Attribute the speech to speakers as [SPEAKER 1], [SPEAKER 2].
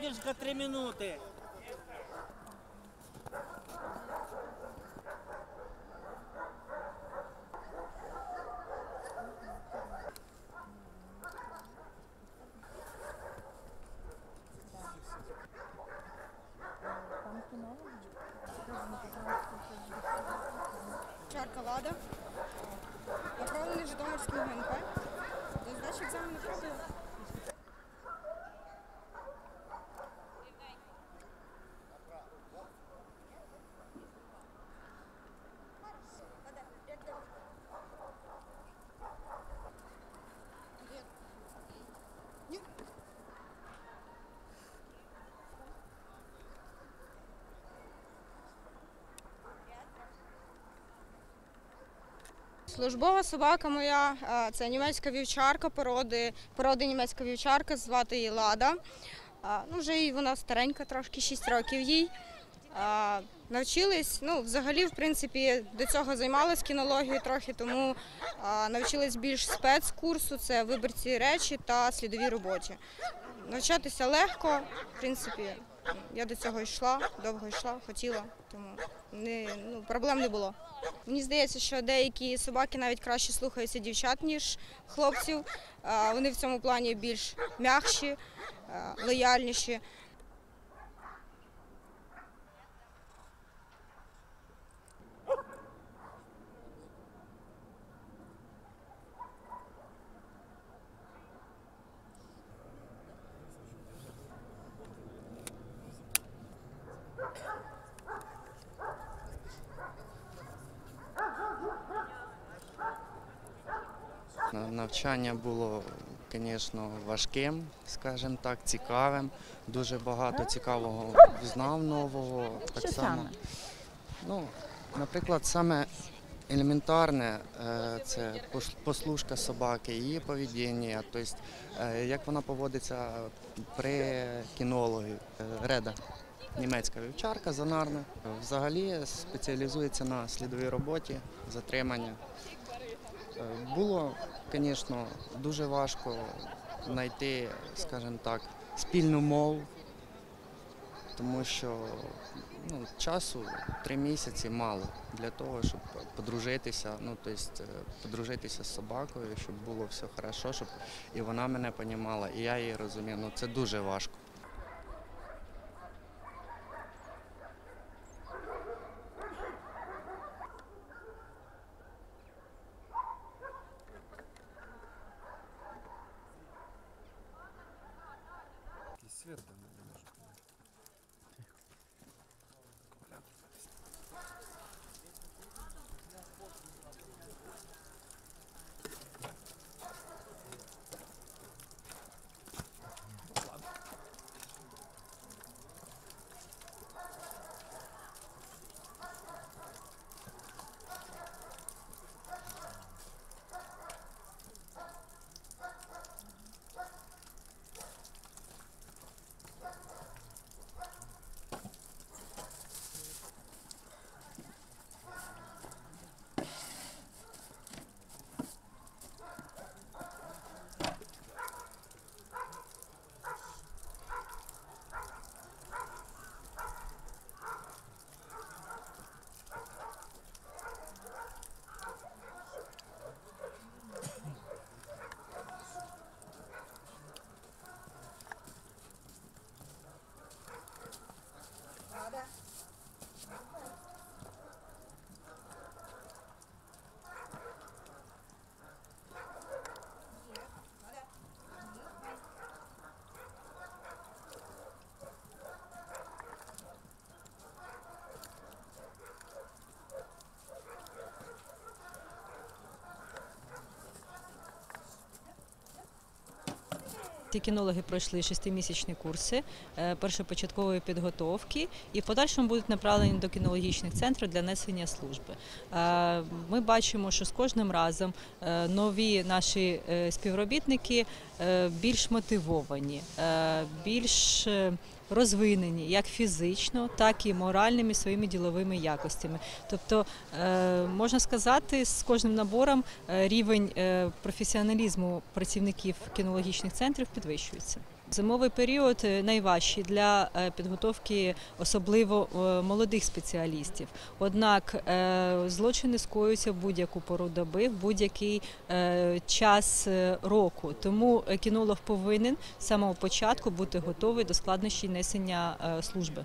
[SPEAKER 1] Видержка 3 минути.
[SPEAKER 2] Чарка Лада. Направлений Житомирським ГНП. До здачі екзамену пробую. Службова собака моя це німецька вівчарка породи, породи німецька вівчарка, звати її Лада. Ну, вже вона старенька, трошки 6 років їй. А, Навчились, ну, взагалі, в принципі, до цього займалась кінологією трохи, тому а, навчились більш спецкурсу, це виборці речі та слідовій роботі. Навчатися легко, в принципі, я до цього йшла, довго йшла, хотіла, тому не, ну, проблем не було. Мені здається, що деякі собаки навіть краще слухаються дівчат, ніж хлопців. Вони в цьому плані більш м'якші, лояльніші.
[SPEAKER 3] Навчання було, звісно, важким, скажімо так, цікавим. Дуже багато цікавого знав нового. Так
[SPEAKER 4] Що
[SPEAKER 3] само.
[SPEAKER 4] саме?
[SPEAKER 3] Ну, наприклад, саме елементарне е, це послушка собаки, її поведіння, тобто е, як вона поводиться при кінологі. Е, Реда. Німецька вівчарка зонарна. Взагалі спеціалізується на слідовій роботі, затримання. Е, Було, звісно, дуже важко знайти, скажімо так, спільну мову, тому що ну, часу три місяці мало для того, щоб подружитися, ну, тобто, подружитися з собакою, щоб було все добре, щоб і вона мене розуміла, і я її розумів. Ну, це дуже важко.
[SPEAKER 4] Ці кінологи пройшли шестимісячні курси е, першопочаткової підготовки і в подальшому будуть направлені до кінологічних центрів для несення служби. Е, Ми бачимо, що з кожним разом е, нові наші співробітники більш мотивовані, більш розвинені як фізично, так і моральними своїми діловими якостями. Тобто, е, можна сказати, з кожним набором е, рівень е, професіоналізму працівників кінологічних центрів підвищується. Зимовий період е, найважчий для е, підготовки особливо е, молодих спеціалістів. Однак злочини скоюються в будь-яку пору доби, в будь-який час року. Тому кінолог повинен з самого початку бути готовий до складнощі несення служби.